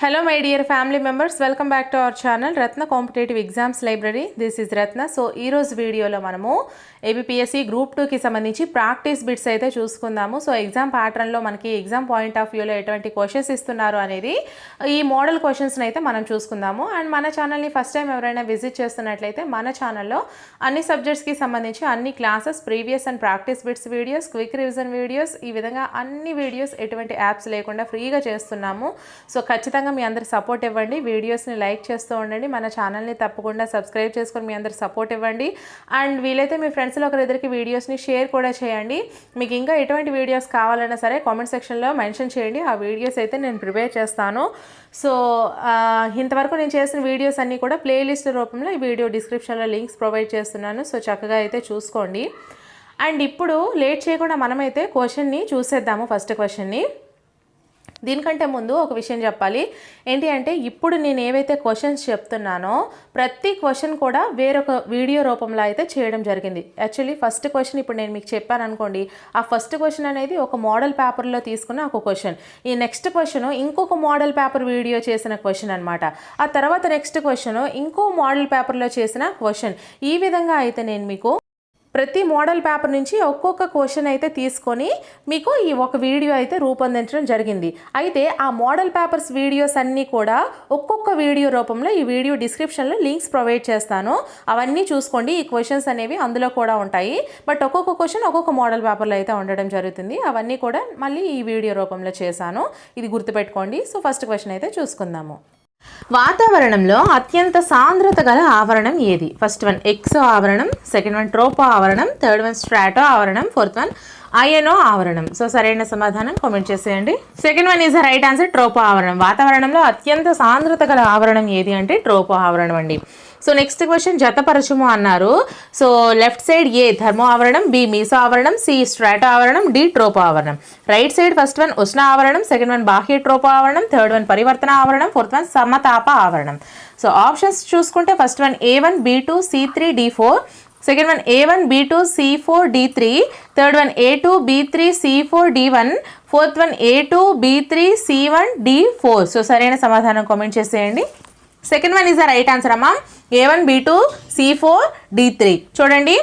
Hello my dear family members welcome back to our channel Ratna competitive exams library this is Ratna so ఈరోజు వీడియోలో మనము ABPSC group టూకి సంబంధించి practice bits అయితే చూసుకుందాము. So exam ప్యాటర్న్లో మనకి ఎగ్జామ్ పాయింట్ ఆఫ్ వ్యూలో ఎటువంటి క్వశ్చన్స్ ఇస్తున్నారు అనేది ఈ మోడల్ క్వశ్చన్స్ని అయితే మనం చూసుకుందాము. అండ్ మన ఛానల్ని ఫస్ట్ టైం ఎవరైనా విజిట్ చేస్తున్నట్లయితే మన ఛానల్లో అన్ని సబ్జెక్ట్స్కి సంబంధించి అన్ని classes previous and practice bits videos quick revision videos ఈ విధంగా అన్ని వీడియోస్ ఎటువంటి యాప్స్ లేకుండా ఫ్రీగా చేస్తున్నాము. సో ఖచ్చితంగా మీ అందరు సపోర్ట్ ఇవ్వండి. వీడియోస్ని లైక్ చేస్తూ ఉండండి. మన ఛానల్ని తప్పకుండా సబ్స్క్రైబ్ చేసుకొని మీ అందరు సపోర్ట్ ఇవ్వండి. అండ్ వీలైతే మీ ఫ్రెండ్స్లో ఒకరిద్దరికి వీడియోస్ని షేర్ కూడా చేయండి. మీకు ఇంకా ఎటువంటి వీడియోస్ కావాలన్నా సరే కామెంట్ సెక్షన్లో మెన్షన్ చేయండి. ఆ వీడియోస్ అయితే నేను ప్రిపేర్ చేస్తాను. సో ఇంతవరకు నేను చేసిన వీడియోస్ అన్నీ కూడా ప్లేలిస్ట్ రూపంలో ఈ వీడియో డిస్క్రిప్షన్లో లింక్స్ ప్రొవైడ్ చేస్తున్నాను. సో చక్కగా అయితే చూసుకోండి. అండ్ ఇప్పుడు లేట్ చేయకుండా మనమైతే క్వశ్చన్ని చూసేద్దాము ఫస్ట్ క్వశ్చన్ని. దీనికంటే ముందు ఒక విషయం చెప్పాలి. ఏంటి అంటే ఇప్పుడు నేను ఏవైతే క్వశ్చన్స్ చెప్తున్నానో ప్రతి క్వశ్చన్ కూడా వేరొక వీడియో రూపంలో అయితే చేయడం జరిగింది. యాక్చువల్లీ ఫస్ట్ క్వశ్చన్ ఇప్పుడు నేను మీకు చెప్పాను అనుకోండి ఆ ఫస్ట్ క్వశ్చన్ అనేది ఒక మోడల్ పేపర్లో తీసుకున్న ఒక క్వశ్చన్ ఈ నెక్స్ట్ క్వశ్చన్ ఇంకొక మోడల్ పేపర్ వీడియో చేసిన క్వశ్చన్ అనమాట ఆ తర్వాత నెక్స్ట్ క్వశ్చన్ ఇంకో మోడల్ పేపర్లో చేసిన క్వశ్చన్ ఈ విధంగా అయితే నేను మీకు ప్రతి మోడల్ పేపర్ నుంచి ఒక్కొక్క క్వశ్చన్ అయితే తీసుకొని మీకు ఈ ఒక వీడియో అయితే రూపొందించడం జరిగింది. అయితే ఆ మోడల్ పేపర్స్ వీడియోస్ అన్నీ కూడా ఒక్కొక్క వీడియో రూపంలో ఈ వీడియో డిస్క్రిప్షన్లో లింక్స్ ప్రొవైడ్ చేస్తాను. అవన్నీ చూసుకోండి. ఈ క్వశ్చన్స్ అనేవి అందులో కూడా ఉంటాయి. బట్ ఒక్కొక్క క్వశ్చన్ ఒక్కొక్క మోడల్ పేపర్లో అయితే ఉండడం జరుగుతుంది. అవన్నీ కూడా మళ్ళీ ఈ వీడియో రూపంలో చేశాను. ఇది గుర్తుపెట్టుకోండి. సో ఫస్ట్ క్వశ్చన్ అయితే చూసుకుందాము. వాతావరణంలో అత్యంత సాంద్రత గల ఆవరణం ఏది? ఫస్ట్ వన్ ఎక్సో ఆవరణం సెకండ్ వన్ ట్రోపో ఆవరణం థర్డ్ వన్ స్ట్రాటో ఆవరణం ఫోర్త్ వన్ అయనో ఆవరణం. సో సరైన సమాధానం కామెంట్ చేసేయండి. Second one is right answer tropo ఆవరణం. వాతావరణంలో అత్యంత సాంద్రత గల ఆవరణం ఏది అంటే ట్రోపో ఆవరణం అండి. సో నెక్స్ట్ క్వశ్చన్ జతపరచము అన్నారు. So left side A thermo ఆవరణం బి మీసో ఆవరణం సి స్ట్రాటో ఆవరణం డి ట్రోపో ఆవరణం. రైట్ సైడ్ ఫస్ట్ వన్ ఉష్ణ ఆవరణం సెకండ్ వన్ బాహ్య ట్రోపో ఆవరణం థర్డ్ వన్ పరివర్తన ఆవరణం ఫోర్త్ వన్ సమతాప ఆవరణం. సో ఆప్షన్స్ చూసుకుంటే first one A one B two C three D four second one A one B two C four D three third one A two B three C four D one fourth one A two B three C one D four so సరైన సమాధానం comment చేసేయండి. Second one is the right answer అమ్మా A one B two C four D three చూడండి.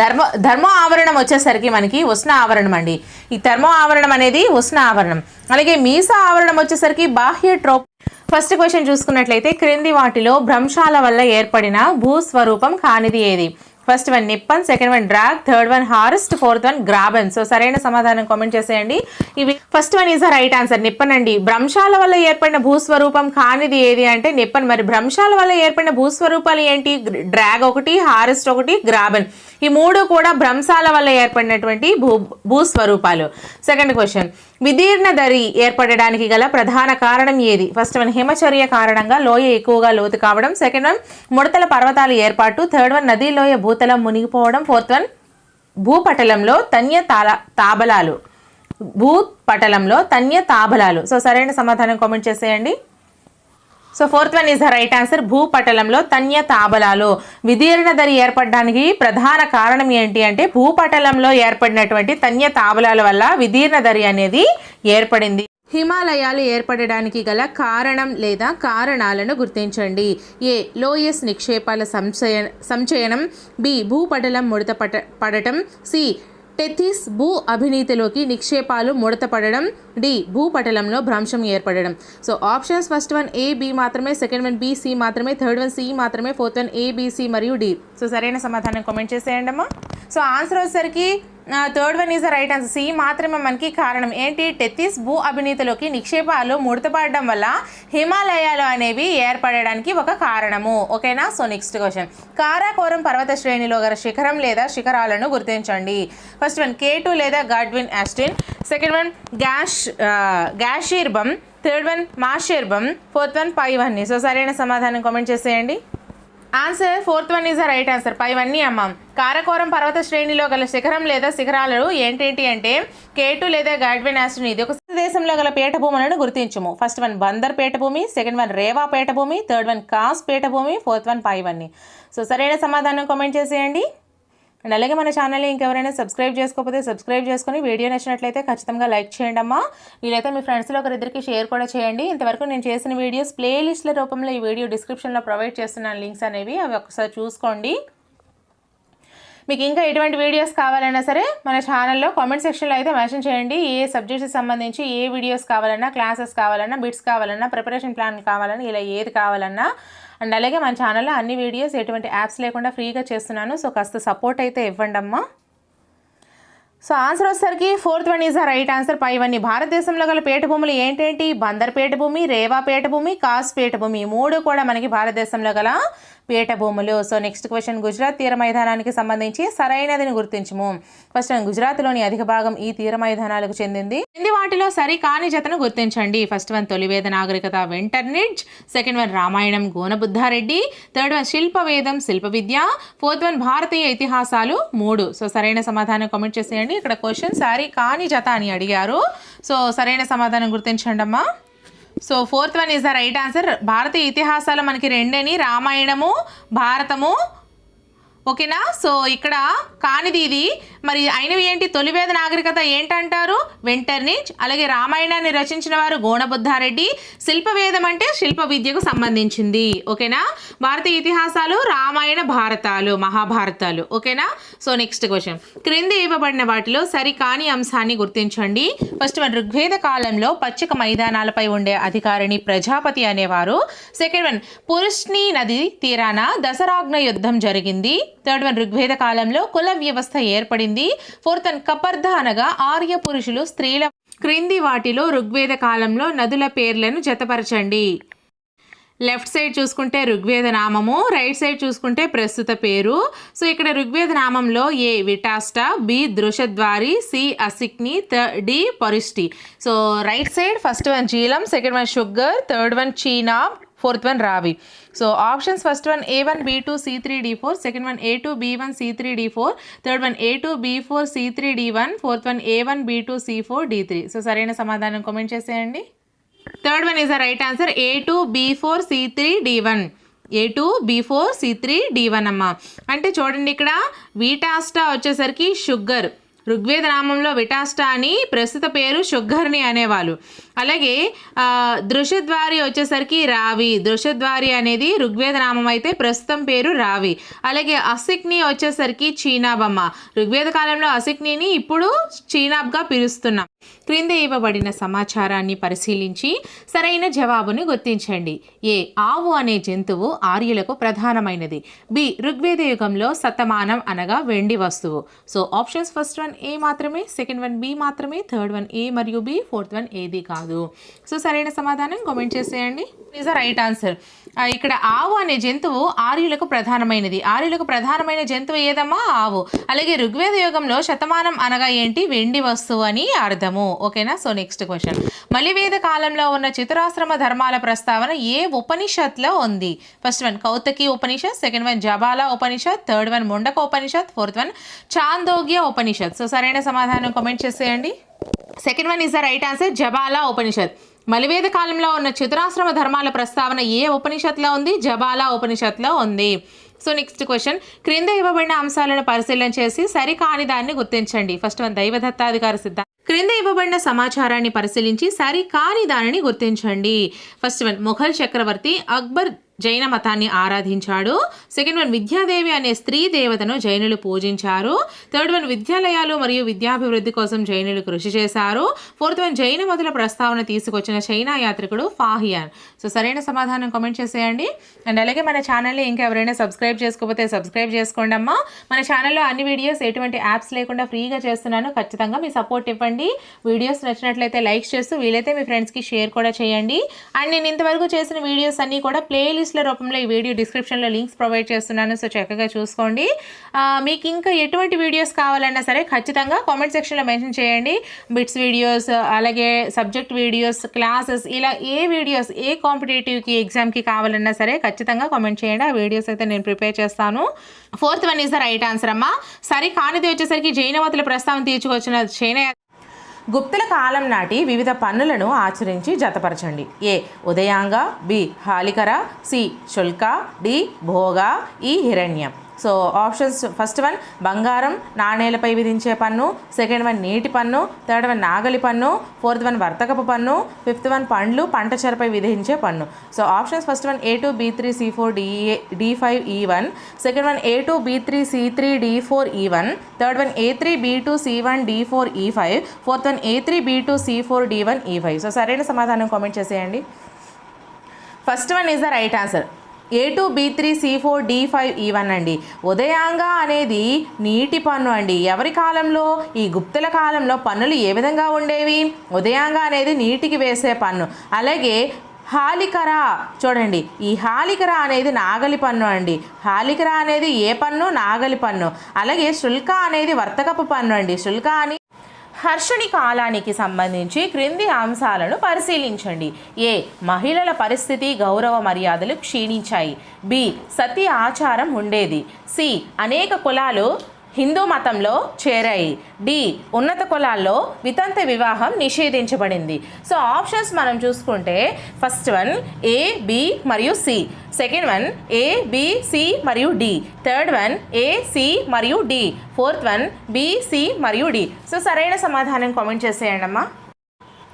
ధర్మ ధర్మ ఆవరణం వచ్చేసరికి మనకి ఉష్ణ ఆవరణం అండి. ఈ ధర్మ ఆవరణం అనేది ఉష్ణ ఆవరణం. అలాగే మీస ఆవరణం వచ్చేసరికి బాహ్య ట్రోప్ ఫస్ట్ క్వశ్చన్ చూసుకున్నట్లయితే క్రింది వాటిలో భ్రంశాల వల్ల ఏర్పడిన భూస్వరూపం కానిది ఏది? First one Nippon second one drag third one horst fourth one graben. So సరైన సమాధానం కామెంట్ చేసేయండి. ఇవి first one is the right answer Nippon అండి. భ్రంశాల వల్ల ఏర్పడిన భూస్వరూపం కానిది ఏది అంటే నిప్పన్. మరి భ్రంశాల వల్ల ఏర్పడిన భూస్వరూపాలు ఏంటి? డ్రాగ్ ఒకటి హారెస్ట్ ఒకటి గ్రాబన్. ఈ మూడు కూడా భ్రంశాల వల్ల ఏర్పడినటువంటి భూ భూస్వరూపాలు. సెకండ్ క్వశ్చన్ విదీర్ణ దరి ఏర్పడడానికి గల ప్రధాన కారణం ఏది? ఫస్ట్ వన్ హిమచర్య కారణంగా లోయ ఎక్కువగా లోతు కావడం. సెకండ్ వన్ ముడతల పర్వతాల ఏర్పాటు. థర్డ్ వన్ నదీ లోయ భూతలం మునిగిపోవడం. ఫోర్త్ వన్ భూపటలంలో తన్య తాల తాబలాలు. భూపటలంలో తన్య తాబలాలు. సో సరైన సమాధానం కామెంట్ చేసేయండి. So fourth one is the right answer భూపటలంలో తన్య తాబలాలు విదీర్ణ దరి ఏర్పడడానికి ప్రధాన కారణం ఏంటి అంటే భూపటలంలో ఏర్పడినటువంటి తన్య తాబలాల వల్ల విదీర్ణ ధరి అనేది ఏర్పడింది. హిమాలయాలు ఏర్పడడానికి గల కారణం లేదా కారణాలను గుర్తించండి. ఏ. లోయస్ నిక్షేపాల సంచయ సంచయనం. బి. భూపటలం ముడత పట పడటం. సి. టెథిస్ భూ అవినీతిలోకి నిక్షేపాలు ముడతపడడం డి భూపటలంలో భ్రంశం ఏర్పడడం. So options first one A B మాత్రమే సెకండ్ వన్ బి సి మాత్రమే థర్డ్ వన్ సి మాత్రమే fourth one A B C మరియు డి. సో సరైన సమాధానం కామెంట్ చేసేయండి అమ్మా. సో ఆన్సర్ వచ్చేసరికి third one is the right answer C మాత్రమే మనకి కారణం ఏంటి? టెత్తిస్ భూ అవినీతిలోకి నిక్షేపాలు ముడతపడడం వల్ల హిమాలయాలు అనేవి ఏర్పడడానికి ఒక కారణము. ఓకేనా? సో నెక్స్ట్ క్వశ్చన్ కారాకోరం పర్వత శ్రేణిలో గల శిఖరం లేదా శిఖరాలను గుర్తించండి. ఫస్ట్ వన్ కే లేదా Godwin Austen second one cash Gasherbrum third one Masherbrum fourth one పైవన్నీ సో సరైన సమాధానం కామెంట్ చేసేయండి. Answer fourth one is the right answer పైవన్నీ అమ్మాం. కారకోరం పర్వత శ్రేణిలో గల శిఖరం లేదా శిఖరాలు ఏంటేంటి అంటే కేటు లేదా గాడ్విన్ ఆస్ట్రిన్ ఇది ఒక దేశంలో గల పీఠభూములను గుర్తించము. ఫస్ట్ వన్ బందర్ పీఠభూమి సెకండ్ వన్ రేవా పీఠభూమి థర్డ్ వన్ కాస్ పీఠభూమి ఫోర్త్ వన్ పైవన్నీ సో సరైన సమాధానం కామెంట్ చేసేయండి. అండ్ అలాగే మన ఛానల్ని ఇంకెవరైనా సబ్స్క్రైబ్ చేసుకోకపోతే సబ్స్క్రైబ్ చేసుకొని వీడియో నచ్చినట్లయితే ఖచ్చితంగా లైక్ చేయండి అమ్మా. వీలైతే మీ ఫ్రెండ్స్లో ఒకరిద్దరికి షేర్ కూడా చేయండి. ఇంతవరకు నేను చేసిన వీడియోస్ ప్లేలిస్ట్ల రూపంలో ఈ వీడియో డిస్క్రిప్షన్లో ప్రొవైడ్ చేస్తున్నాను. లింక్స్ అనేవి అవి ఒకసారి చూసుకోండి. మీకు ఇంకా ఎటువంటి వీడియోస్ కావాలన్నా సరే మన ఛానల్లో కామెంట్ సెక్షన్లో అయితే మెన్షన్ చేయండి. ఏ సబ్జెక్ట్స్కి సంబంధించి ఏ వీడియోస్ కావాలన్నా క్లాసెస్ కావాలన్నా బిట్స్ కావాలన్నా ప్రిపరేషన్ ప్లాన్ కావాలన్నా ఇలా ఏది కావాలన్నా అండ్ అలాగే మన ఛానల్లో అన్ని వీడియోస్ ఎటువంటి యాప్స్ లేకుండా ఫ్రీగా చేస్తున్నాను. సో కాస్త సపోర్ట్ అయితే ఇవ్వండి అమ్మా సో ఆన్సర్ వచ్చేసరికి fourth one is the right answer. పై ఇవన్నీ భారతదేశంలో గల పీఠభూములు ఏంటేంటి? బందర్ పీఠభూమి రేవా పీఠభూమి కాస్ పీఠభూమి మూడు కూడా మనకి భారతదేశంలో గల పీఠభూములు. సో నెక్స్ట్ క్వశ్చన్ గుజరాత్ తీర మైదానానికి సంబంధించి సరైనదిని గుర్తించము. ఫస్ట్ వన్ గుజరాత్లోని అధిక భాగం ఈ తీర మైదానాలకు చెందింది. కింది వాటిలో సరి కాని జతను గుర్తించండి. ఫస్ట్ వన్ తొలివేద నాగరికత వెంటర్నిడ్జ్ second one Ramayanam Gona Budda Reddy third one శిల్పవేదం శిల్ప విద్య ఫోర్త్ వన్ భారతీయ ఇతిహాసాలు మూడు. సో సరైన సమాధానం కామెంట్ చేసేయండి. ఇక్కడ క్వశ్చన్ సరి కాని జత అని అడిగారు. సో సరైన సమాధానం గుర్తించండి అమ్మా so fourth one is the right answer. భారతీయ ఇతిహాసాలు మనకి రెండని. రామాయణము భారతము ఓకేనా? సో ఇక్కడ కానిది ఇది. మరి అయినవి ఏంటి? తొలివేద నాగరికత ఏంటంటారు? వెంటర్నిచ్ అలాగే రామాయణాన్ని రచించిన వారు గోణబుద్ధారెడ్డి శిల్పవేదం అంటే శిల్ప విద్యకు సంబంధించింది. ఓకేనా? భారతీయ ఇతిహాసాలు రామాయణ భారతాలు మహాభారతాలు. ఓకేనా? సో నెక్స్ట్ క్వశ్చన్ క్రింది ఇవ్వబడిన వాటిలో సరి కాని అంశాన్ని గుర్తించండి. ఫస్ట్ వన్ ఋగ్వేద కాలంలో పచ్చిక మైదానాలపై ఉండే అధికారిని ప్రజాపతి అనేవారు. సెకండ్ వన్ పురుష్ని నది తీరాన దసరాగ్న యుద్ధం జరిగింది. థర్డ్ వన్ ఋగ్వేద కాలంలో కుల వ్యవస్థ ఏర్పడింది. ఫోర్త్ వన్ కపర్ధ అనగా ఆర్య పురుషులు స్త్రీల క్రింది వాటిలో ఋగ్వేద కాలంలో నదుల పేర్లను జతపరచండి. లెఫ్ట్ సైడ్ చూసుకుంటే ఋగ్వేద నామము రైట్ సైడ్ చూసుకుంటే ప్రస్తుత పేరు. సో ఇక్కడ ఋగ్వేద నామంలో A Vitasta B Drishadvati C Asikni D Parushni. So right side first one Jhelum second one sugar third one Chenab fourth one Ravi. So options first one A one B two C three D four second one A two B one C three D four third one A two B four C three D one fourth one A one B two C four D three so సరైన సమాధానం comment చేసేయండి. Third one is the right answer. A two B four C three D one A two B four C three D one అమ్మ. అంటే చూడండి ఇక్కడ వీటాస్టా వచ్చేసరికి sugar. Rigveda నామంలో విటాస్టా అని ప్రస్తుత పేరు షుగర్ని అనేవాళ్ళు. అలాగే దృశ్యద్వారి దృషద్వారి వచ్చేసరికి రావి. దృషద్వారి అనేది ఋగ్వేద నామం అయితే ప్రస్తుతం పేరు రావి. అలాగే అసిక్ని వచ్చేసరికి చీనాబమ్మ. ఋగ్వేద కాలంలో అసిక్నిని ఇప్పుడు చీనాబ్గా పిలుస్తున్నాం. క్రింద ఇవ్వబడిన సమాచారాన్ని పరిశీలించి సరైన జవాబుని గుర్తించండి. ఏ ఆవు అనే జంతువు ఆర్యులకు ప్రధానమైనది. బి ఋగ్వేద యుగంలో సతమానం అనగా వెండి వస్తువు. So options first one A మాత్రమే సెకండ్ వన్ బి మాత్రమే థర్డ్ వన్ ఏ మరియు బి ఫోర్త్ వన్ ఏది కాదు. సో సరైన సమాధానం కామెంట్ చేసేయండి. Is the right answer. ఇక్కడ ఆవు అనే జంతువు ఆర్యులకు ప్రధానమైనది. ఆర్యులకు ప్రధానమైన జంతువు ఏదమ్మా? ఆవు. అలాగే ఋగ్వేద యుగంలో శతమానం అనగా ఏంటి? వెండి వస్తువు అని అర్థము. ఓకేనా? సో నెక్స్ట్ క్వశ్చన్ మలివేద కాలంలో ఉన్న చతురాశ్రమ ధర్మాల ప్రస్తావన ఏ ఉపనిషత్లో ఉంది? First one Kaushitaki Upanishad second one Jabala Upanishad third one Mundaka Upanishad fourth one Chandogya Upanishad. So సరైన సమాధానం కామెంట్ చేసేయండి. Second one is the right answer Jabala Upanishad. మలివేద కాలంలో ఉన్న చతురాశ్రమ ధర్మాల ప్రస్తావన ఏ ఉపనిషత్లో ఉంది? జబాలా ఉపనిషత్లో ఉంది. సో నెక్స్ట్ క్వశ్చన్ క్రింద ఇవ్వబడిన అంశాలను పరిశీలన చేసి సరికాని దాన్ని గుర్తించండి. ఫస్ట్ వన్ దైవదత్తాధికార సిద్ధ క్రింద ఇవ్వబడిన సమాచారాన్ని పరిశీలించి సరికాని దానిని గుర్తించండి. ఫస్ట్ వన్ మొఘల్ చక్రవర్తి అక్బర్ జైన మతాన్ని ఆరాధించాడు. సెకండ్ వన్ విద్యాదేవి అనే స్త్రీ దేవతను జైనులు పూజించారు. థర్డ్ వన్ విద్యాలయాలు మరియు విద్యాభివృద్ధి కోసం జైనులు కృషి చేశారు. ఫోర్త్ వన్ జైన మతుల ప్రస్తావన తీసుకొచ్చిన చైనా యాత్రికుడు ఫాహియాన్. సో సరైన సమాధానం కామెంట్ చేసేయండి. అండ్ అలాగే మన ఛానల్ని ఇంకా ఎవరైనా సబ్స్క్రైబ్ చేసుకోకపోతే సబ్స్క్రైబ్ చేసుకోండి అమ్మా. మన ఛానల్లో అన్ని వీడియోస్ ఎటువంటి యాప్స్ లేకుండా ఫ్రీగా చేస్తున్నాను. ఖచ్చితంగా మీ సపోర్ట్ ఇవ్వండి. వీడియోస్ నచ్చినట్లయితే లైక్ చేస్తూ వీలైతే మీ ఫ్రెండ్స్కి షేర్ కూడా చేయండి. అండ్ నేను ఇంతవరకు చేసిన వీడియోస్ అన్నీ కూడా ప్లేలిస్ట్ ప్లేలిస్ట్ల రూపంలో ఈ వీడియో డిస్క్రిప్షన్లో లింక్స్ ప్రొవైడ్ చేస్తున్నాను. సో చక్కగా చూసుకోండి. మీకు ఇంకా ఎటువంటి వీడియోస్ కావాలన్నా సరే ఖచ్చితంగా కామెంట్ సెక్షన్లో మెన్షన్ చేయండి. బిట్స్ వీడియోస్ అలాగే సబ్జెక్ట్ వీడియోస్ క్లాసెస్ ఇలా ఏ వీడియోస్ ఏ కాంపిటేటివ్కి ఎగ్జామ్కి కావాలన్నా సరే ఖచ్చితంగా కామెంట్ చేయండి. ఆ వీడియోస్ అయితే నేను ప్రిపేర్ చేస్తాను. Fourth one is the right answer అమ్మా. సరే కానిది వచ్చేసరికి జైనవతుల ప్రస్తావన తీర్చుకొచ్చిన చైనా గుప్తుల కాలం నాటి వివిధ పన్నులను ఆచరించి జతపరచండి. ఏ. ఉదయాంగ బి. హాలికర సి. శుల్క డి. భోగ ఈ. హిరణ్యం. సో ఆప్షన్స్ ఫస్ట్ వన్ బంగారం నాణేలపై విధించే పన్ను సెకండ్ వన్ నీటి పన్ను థర్డ్ వన్ నాగలి పన్ను ఫోర్త్ వన్ వర్తకపు పన్ను ఫిఫ్త్ వన్ పండ్లు పంట చెరపై విధించే పన్ను. So options first one A two B three C four DA D five E one second one A two B three C three D four E one third one A three B two C one D four E five fourth one A three B two C four D one E five so సరైన సమాధానం comment చేసేయండి. First one is the right answer A two B three C four D five E one అండి ఉదయాంగ అనేది నీటి పన్ను అండి. ఎవరి కాలంలో? ఈ గుప్తుల కాలంలో పన్నులు ఏ విధంగా ఉండేవి? ఉదయాంగ అనేది నీటికి వేసే పన్ను. అలాగే హాలికర చూడండి. ఈ హాలికర అనేది నాగలి పన్ను అండి. హాలికర అనేది ఏ పన్ను? నాగలి పన్ను. అలాగే శుల్క అనేది వర్తకపు పన్ను అండి. శుల్క అని హర్షుని కాలానికి సంబంధించి క్రింది అంశాలను పరిశీలించండి. ఏ. మహిళల పరిస్థితి గౌరవ మర్యాదలు క్షీణించాయి. బి. సతీ ఆచారం ఉండేది. సి. అనేక కులాలు హిందూ మతంలో చేరాయి. డి. ఉన్నత కులాల్లో వితంత వివాహం నిషేధించబడింది. సో ఆప్షన్స్ మనం చూసుకుంటే ఫస్ట్ వన్ ఏ బి మరియు C. Second one A B C మరియు D. Third one A C మరియు D. Fourth one B C మరియు డి. సో సరైన సమాధానం కామెంట్ చేసేయండి అమ్మా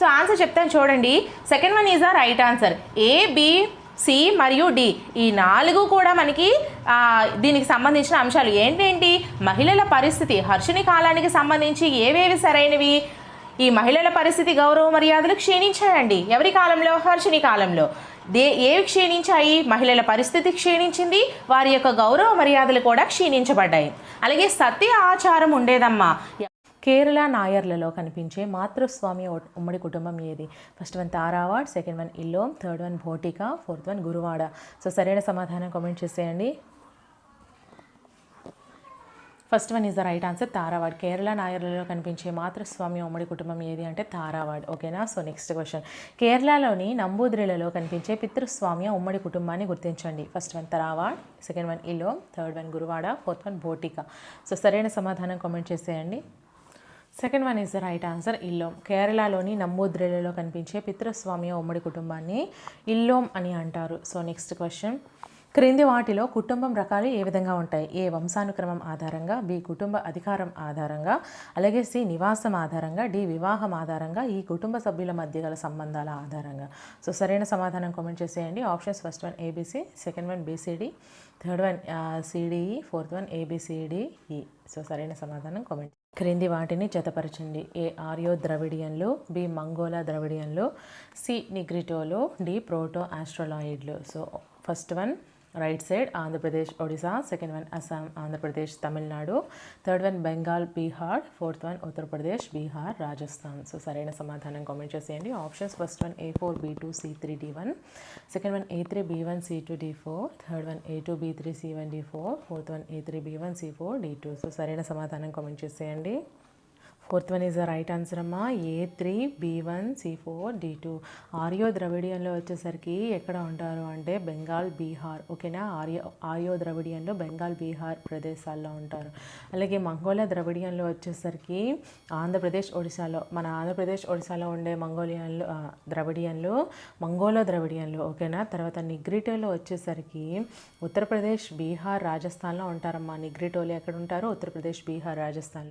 సో ఆన్సర్ చెప్తాను చూడండి. Second one is the right answer. A B C మరియు డి. ఈ నాలుగు కూడా మనకి దీనికి సంబంధించిన అంశాలు. ఏంటేంటి? మహిళల పరిస్థితి. హర్షుని కాలానికి సంబంధించి ఏవేవి సరైనవి? ఈ మహిళల పరిస్థితి గౌరవ మర్యాదలు క్షీణించాయండి. ఎవరి కాలంలో? హర్షుని కాలంలో. దే ఏవి క్షీణించాయి? మహిళల పరిస్థితి క్షీణించింది. వారి యొక్క గౌరవ మర్యాదలు కూడా క్షీణించబడ్డాయి. అలాగే సత్య ఆచారం ఉండేదమ్మా. కేరళ నాయర్లలో కనిపించే మాతృస్వామి ఉమ్మడి కుటుంబం ఏది? First one Tharavad second one Illom third one భోటిక fourth one గురువాడ. సో సరైన సమాధానం కామెంట్ చేసేయండి. First one is the right answer Tharavad. Kerala నాయర్లలో కనిపించే మాతృస్వామి ఉమ్మడి కుటుంబం ఏది అంటే తారావాడ్. ఓకేనా? So next question. కేరళలోని నంబూద్రిలలో కనిపించే పితృస్వామి ఉమ్మడి కుటుంబాన్ని గుర్తించండి. First one Tharavad second one ఇలో third one గురువాడ ఫోర్త్ వన్ భోటిక సో సరైన సమాధానం కామెంట్ చేసేయండి. Second one is the right answer Illom కేరళలోని నమ్మూద్రిలలో కనిపించే పితృస్వామ్య ఉమ్మడి కుటుంబాన్ని ఇల్లోం అని అంటారు. సో నెక్స్ట్ క్వశ్చన్ క్రింది వాటిలో కుటుంబం రకాలు ఏ విధంగా ఉంటాయి? ఏ వంశానుక్రమం ఆధారంగా బి కుటుంబ అధికారం ఆధారంగా అలాగే సి నివాసం ఆధారంగా డి వివాహం ఆధారంగా ఈ కుటుంబ సభ్యుల మధ్య గల సంబంధాల ఆధారంగా. సో సరైన సమాధానం కామెంట్ చేసేయండి. Options first one A B C second one B C D third one C D E fourth one A B C D E so సరైన సమాధానం కామెంట్ క్రింది వాటిని జతపరచండి. ఏ ఆర్యో ద్రవిడియన్లు బి మంగోలా ద్రవిడియన్లో సి నిగ్రిటోలు D proto ఆస్ట్రోలాయిడ్లు. So first one right side Andhra Pradesh Odisha second one Assam Andhra Pradesh Tamil Nadu third one Bengal Bihar fourth one Uttar Pradesh Bihar Rajasthan so సరైన సమాధానం comment చేసేయండి. Options first one A four B two C three D one second one A three B one C two D four third one A two B three C one D four fourth one A three B one C four D two so సరైన సమాధానం comment చేసేయండి. Fourth one is the right answer అమ్మా. A three B one C four D two Aryo ద్రవిడియన్లో వచ్చేసరికి ఎక్కడ ఉంటారు అంటే బెంగాల్ బీహార్ ఓకేనా? ఆర్యో ఆర్యో ద్రవిడియన్లో బెంగాల్ బీహార్ ప్రదేశాల్లో ఉంటారు. అలాగే మంగోలియా ద్రవిడియన్లో వచ్చేసరికి ఆంధ్రప్రదేశ్ ఒడిశాలో మన ఆంధ్రప్రదేశ్ ఒడిశాలో ఉండే మంగోలియన్లు ద్రవిడియన్లు మంగోలో ద్రవిడియన్లు ఓకేనా? తర్వాత నిగ్రిటోలో వచ్చేసరికి ఉత్తరప్రదేశ్ బీహార్ రాజస్థాన్లో ఉంటారమ్మా. నిగ్రిటోలు ఎక్కడ ఉంటారు? ఉత్తరప్రదేశ్ బీహార్ రాజస్థాన్లో.